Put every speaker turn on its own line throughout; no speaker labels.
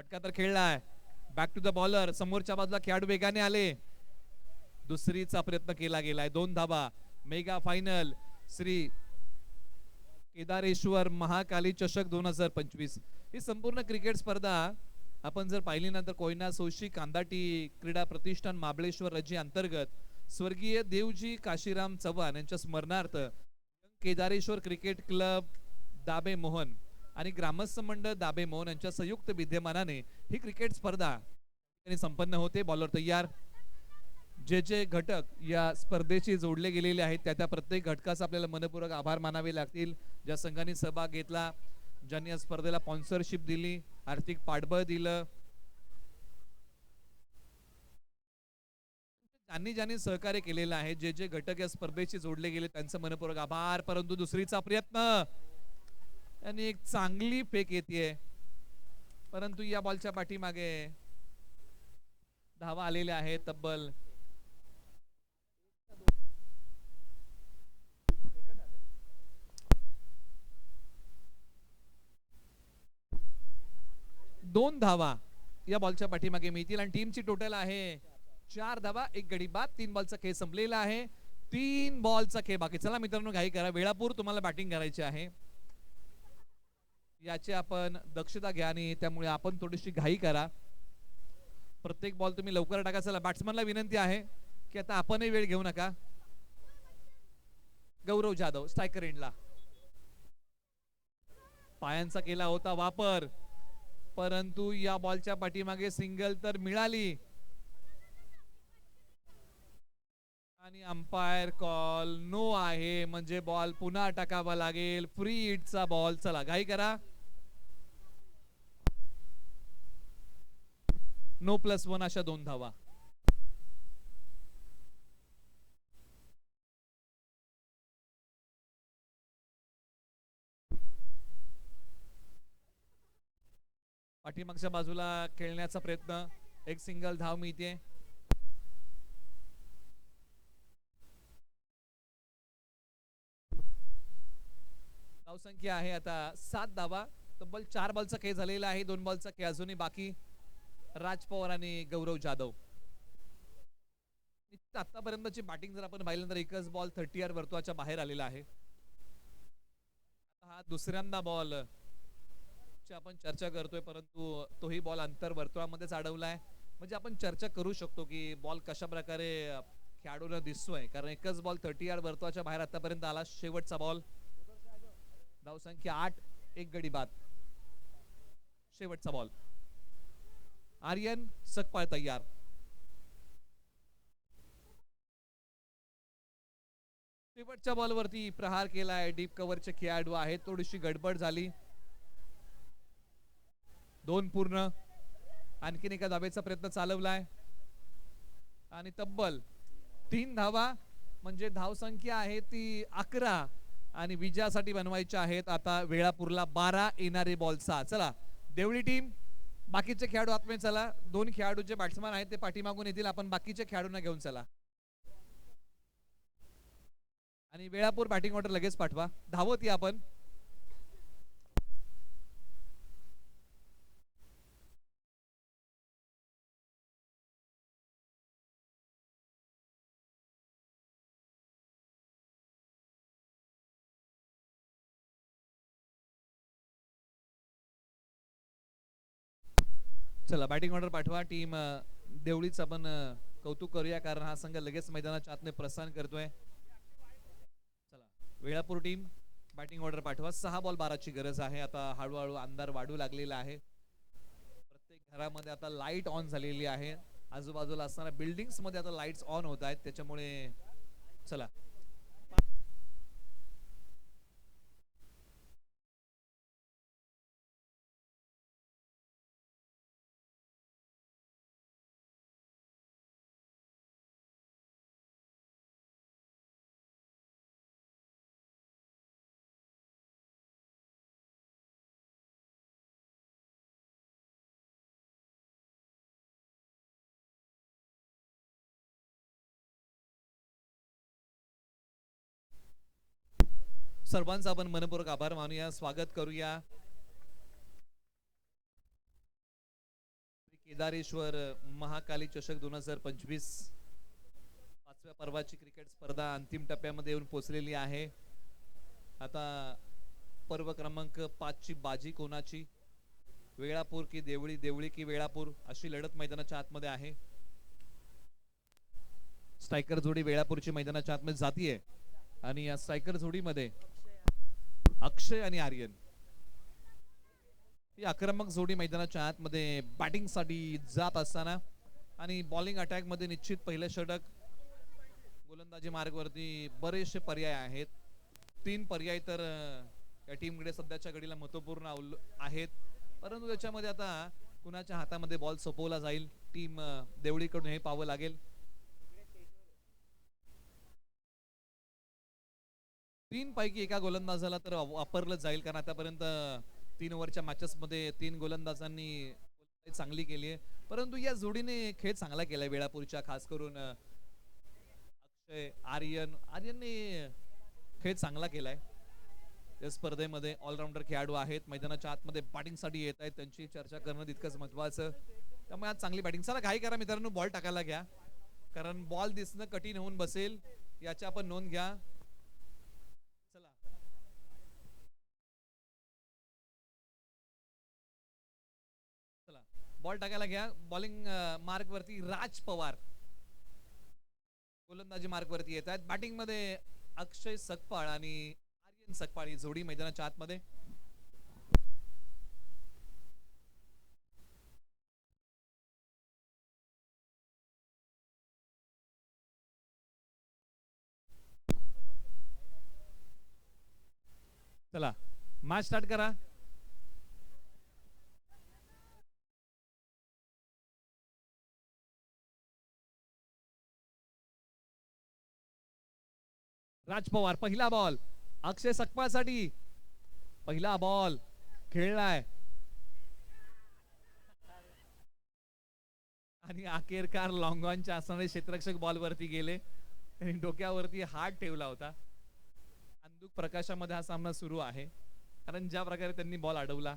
फटका तर खेळलाय बॅक टू द बॉलर समोरच्या बाजूला खेळाडू वेगाने आले. दुसरीचा प्रयत्न केला गेलाय. दोन धाबा मेगा फायनल श्री केदारेश्वर महाकाली चषक दोन हजार पंचवीस. ही संपूर्ण क्रिकेट स्पर्धा आपण जर पाहिली ना तर कोयना सोशी कांदाटी क्रीडा प्रतिष्ठान महाबळेश्वर रजी अंतर्गत स्वर्गीय देवजी काशीराम चव्हाण यांच्या स्मरणार्थ केदारेश्वर क्रिकेट क्लब दाबे मोहन आणि ग्रामस्थ मंडळ दाबे मोहन यांच्या संयुक्त विद्यमानाने ही क्रिकेट स्पर्धा संपन्न होते. बॉलर तयार. जे जे घटक या स्पर्धेशी जोडले गेलेले आहेत त्या त्या प्रत्येक घटकाचा आपल्याला मनपूर्वक आभार मानावे लागतील. ज्या संघाने सहभाग घेतला ज्यांनी या स्पर्धेला स्पॉन्सरशिप दिली आर्थिक पाठबळ दिलं. ज्यांनी ज्यांनी सहकार्य केलेलं आहे जे जे घटक या स्पर्धेशी जोडले गेले त्यांचं मनपूर्वक आभार. परंतु दुसरीचा प्रयत्न आणि एक चांगली फेक येते परंतु या बॉलच्या पाठीमागे धावा आलेल्या आहेत तब्बल. दोन धावा या बॉलच्या पाठीमागे मिळतील आणि टीमची टोटल आहे चार धावा एक गडी बाद तीन बॉलचा खेळ संपलेला आहे. तीन बॉलचा खेळ बाकी. चला मित्रांनो घाई करा. वेळापूर तुम्हाला बॅटिंग करायची आहे. याची आपण दक्षता घ्या आणि त्यामुळे आपण थोडीशी घाई करा. प्रत्येक बॉल तुम्ही लवकर टाका. चला बॅट्समनला विनंती आहे की आता आपणही वेळ घेऊ नका. गौरव जाधव स्ट्रायकर एंडला पायांचा केला होता वापर परंतु या बॉलच्या पाठीमागे सिंगल तर मिळाली. आणि अंपायर कॉल नो आहे. म्हणजे बॉल पुन्हा टाकावा लागेल. फ्री हिटचा बॉल चला घाई करा. नो प्लस वन अशा दोन धावा. पाठीमागच्या बाजूला खेळण्याचा प्रयत्न. एक सिंगल धाव मिळते. धावसंख्या आहे आता सात धावा. तब्बल चार बॉलचा खेळ झालेला आहे. दोन बॉलचा खेळ अजूनही बाकी. राज पवार आणि गौरव जाधव. आतापर्यंतची बॅटिंग जर आपण पाहिलं तर एकच बॉल थर्टी आर वर्तुळाच्या बाहेर आलेला आहे. हा दुसऱ्यांदा बॉल ची आपण चर्चा करतोय परंतु तोही बॉल अंतर वर्तुळामध्येच अडवलाय म्हणजे आपण चर्चा करू शकतो की बॉल कशा प्रकारे खेळाडूला दिसतोय. कारण एकच बॉल थर्टी आर वर्तुळाच्या बाहेर आतापर्यंत आला. शेवटचा बॉल धावसंख्या आठ एक गडी बाद. शेवटचा बॉल आर्यन सकपाळ तयार. शेवटच्या बॉलवरती प्रहार केलाय. डीप कव्हरचे खेळाडू आहेत. थोडीशी गडबड झाली. दोन पूर्ण. आणखीन एका धाबेचा प्रयत्न चालवलाय. आणि तब्बल तीन धावा म्हणजे धावसंख्या आहे ती अकरा आणि विजयासाठी बनवायच्या आहेत. आता वेळापूरला बारा येणारे बॉलचा. चला देवळी टीम बाकीचे खेळाडू आतमध्ये चला. दोन खेळाडू जे बॅट्समॅन आहेत ते पाठीमागून येतील. आपण बाकीच्या खेळाडूंना घेऊन चला. आणि वेळापूर बॅटिंग ऑर्डर लगेच पाठवा. धावत या आपण. चला बॅटिंग ऑर्डर पाठवा. टीम देवळीच आपण कौतुक करूया कारण हा संघ लगेच मैदानाच्या आतने प्रस्थान करतोय. चला वेळापूर टीम बॅटिंग ऑर्डर पाठवा. सहा बॉल बाराची गरज आहे. आता हळूहळू अंधार वाढू लागलेला आहे. प्रत्येक घरामध्ये आता लाइट ऑन झालेली आहे. आजूबाजूला असणाऱ्या बिल्डिंग्समध्ये आता लाईट्स ऑन होत आहेत. त्याच्यामुळे चला सर्वांचा आपण मनपूर्वक आभार मानूया. स्वागत करूया. केदारेश्वर महाकाली चषक दोन हजार पंचवीस पाचव्या पर्वाची क्रिकेट स्पर्धा अंतिम टप्प्यामध्ये येऊन पोहोचलेली आहे. आता पर्व क्रमांक पाचची बाजी कोणाची? वेळापूर की देवळी? देवळी की वेळापूर? अशी लढत मैदानाच्या आतमध्ये आहे. स्ट्रायकर जोडी वेळापूरची मैदानाच्या आतमध्ये जातीये. आणि या स्ट्रायकर जोडीमध्ये अक्षय आणि आर्यन. ही आक्रमक जोडी मैदानाच्या आतमध्ये बॅटिंगसाठी जात असताना आणि बॉलिंग अटॅकमध्ये निश्चित पहिले षटक. गोलंदाजी मार्गवरती बरेचसे पर्याय आहेत. तीन पर्याय तर या टीमकडे सध्याच्या घडीला महत्त्वपूर्ण अवल- आहेत. परंतु त्याच्यामध्ये आता कुणाच्या हातामध्ये बॉल सोपवला जाईल टीम देवळीकडून हे पाहावं लागेल. तीन पैकी एका गोलंदाजाला तर वापरलं जाईल कारण आतापर्यंत तीन ओव्हरच्या मॅचेस मध्ये तीन गोलंदाजांनी चांगली केली आहे. परंतु या जोडीने खेळ चांगला केलाय वेळापूरच्या खास करून अक्षय आर्यन. आर्यनने खेळ चांगला केलाय. या स्पर्धेमध्ये ऑलराऊंडर खेळाडू आहेत. मैदानाच्या आतमध्ये बॅटिंगसाठी येत आहेत. त्यांची चर्चा करणं तितकंच महत्वाचं त्यामुळे आज चांगली बॅटिंग चला घाई करा मित्रांनो बॉल टाकायला घ्या. कारण बॉल दिसणं कठीण होऊन बसेल. याची आपण नोंद घ्या. चला बॉल टाकायला घ्या. बॉलिंग मार्क वरती राज पवार. गोलंदाजी मार्क वरती येत आहेत. बॅटिंगमध्ये अक्षय सकपाळ आणि आर्यन सकपाळ ही जोडी मैदानाच्या आतमध्ये. चला मॅच स्टार्ट करा. राज पवार पहिला बॉल अक्षय सकपासाठी पहिला बॉल खेळलाय. आणि अखेरकार लॉंगॉनच्या असणारे क्षेत्ररक्षक बॉल वरती गेले. त्यांनी डोक्यावरती हात ठेवला होता. अंधुक प्रकाशामध्ये हा सामना सुरू आहे. कारण ज्या प्रकारे त्यांनी बॉल अडवला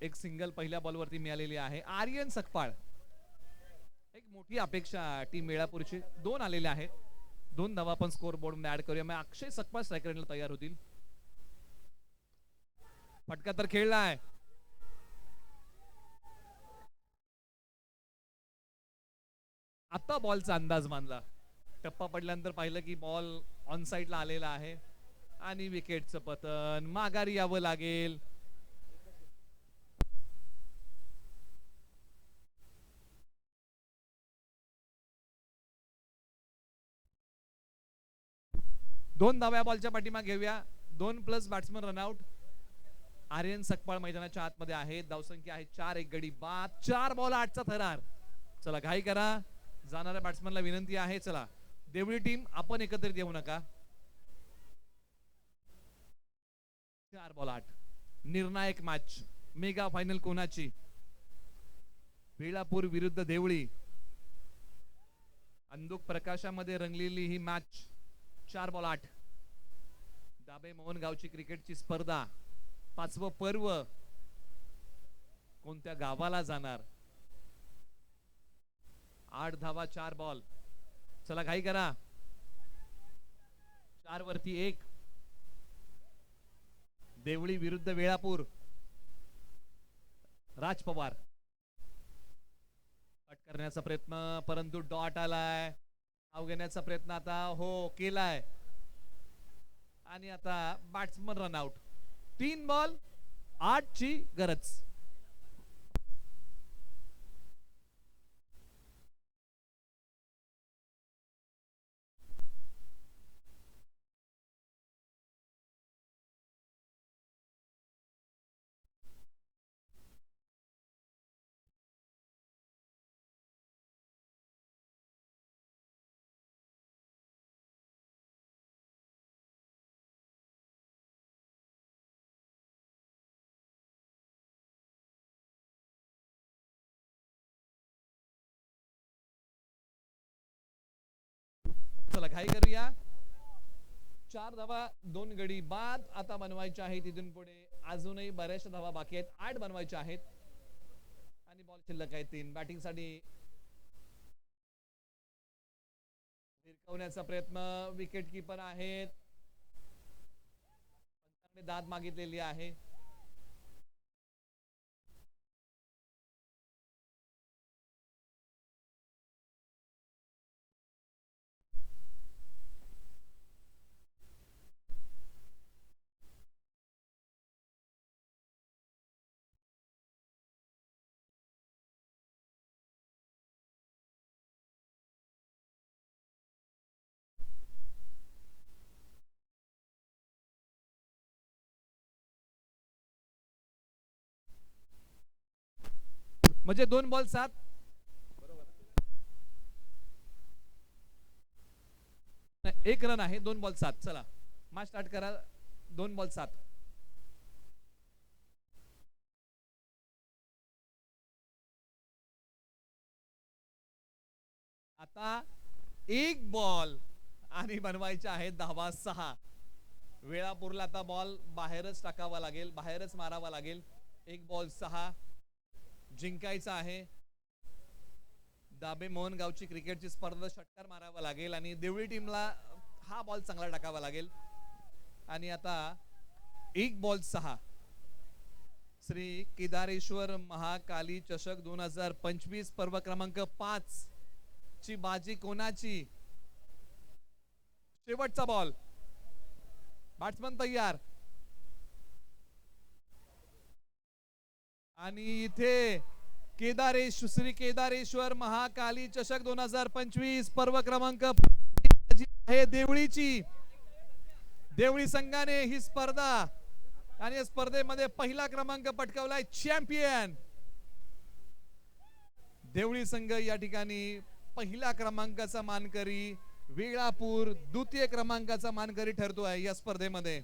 एक सिंगल पहिल्या बॉलवरती मिळालेली आहे. आर्यन सकपाळ एक मोठी अपेक्षा टीम वेळापूरची. दोन आलेले आहेत. दोन धावा आपण स्कोर बोर्डमध्ये ऍड करूया. मग अक्षय सकपाळ स्ट्रायकर तयार होतील. फटका तर खेळलाय आता बॉलचा अंदाज मानला. टप्पा पडल्यानंतर पाहिलं की बॉल ऑन साईडला आलेला आहे. आणि विकेटचं पतन. माघारी यावं लागेल. दोन धाव्या बॉलच्या पाठीमाग घेऊया. दोन plus batsman run out Aryan Sakpal मैदानाच्या आतमध्ये आहे. धावसंख्या आहे चार एक गडी बाद. चार बॉल आठचा थरार. चला घाई करा. जाणाऱ्या बॅट्समनला विनंती आहे चला. देवळी टीम आपण एकत्रित येऊ नका. चार बॉल आठ. निर्णायक मॅच मेगा फायनल कोणाची? वेळापूर विरुद्ध देवळी. अंदुक प्रकाशामध्ये रंगलेली ही मॅच चार बॉल आठ. दाबे मोहन गावची क्रिकेटची स्पर्धा. पाचवं पर्व. कोणत्या गावाला जाणार? आठ धावा चार बॉल चला घाई करा. चार वरती एक. देवळी विरुद्ध वेळापूर. राज पवार. कट करण्याचा प्रयत्न. परंतु डॉट आलाय. नाव घेण्याचा प्रयत्न आता हो केलाय. आणि आता बॅट्समन रनआउट तीन बॉल आठ ची गरज. चला घाई करूया. चार धावा दोन गडी बाद. आता बनवायच्या आहेत इथून पुढे. अजूनही बऱ्याचशा धावा बाकी आहेत. आठ बनवायच्या आहेत. आणि बॉल शिल्लक आहे तीन. बॅटिंगसाठी प्रयत्न. विकेट किपर आहेत. दाद मागितलेली आहे. म्हणजे दोन बॉल सात. एक रन आहे दोन बॉल सात. चला. मॅच स्टार्ट करा. दोन बॉल सात. आता एक बॉल आणि बनवायचे आहे दहावा सहा. वेळापूरला आता बॉल बाहेरच टाकावा लागेल बाहेरच मारावा लागेल. एक बॉल सहा. जिंकायचं आहे. दाबे मोहन गावची क्रिकेटची स्पर्धा षटकार मारावा लागेल आणि देवळी टीमला हा बॉल चांगला टाकावा लागेल. आणि आता एक बॉल सहा. श्री केदारेश्वर महाकाली चषक दोन हजार पंचवीस पर्व क्रमांक पाच ची बाजी कोणाची? शेवटचा बॉल. बॅट्समन तयार. आणि इथे केदारेश श्री केदारेश्वर महाकाली चषक दोन हजार पंचवीस पर्व क्रमांक आहे देवळीची. देवळी संघाने ही स्पर्धा आणि या स्पर्धेमध्ये पहिला क्रमांक पटकावलाय चॅम्पियन देवळी संघ या ठिकाणी पहिल्या क्रमांकाचा मानकरी वेळापूर द्वितीय क्रमांकाचा मानकरी ठरतो आहे या स्पर्धेमध्ये.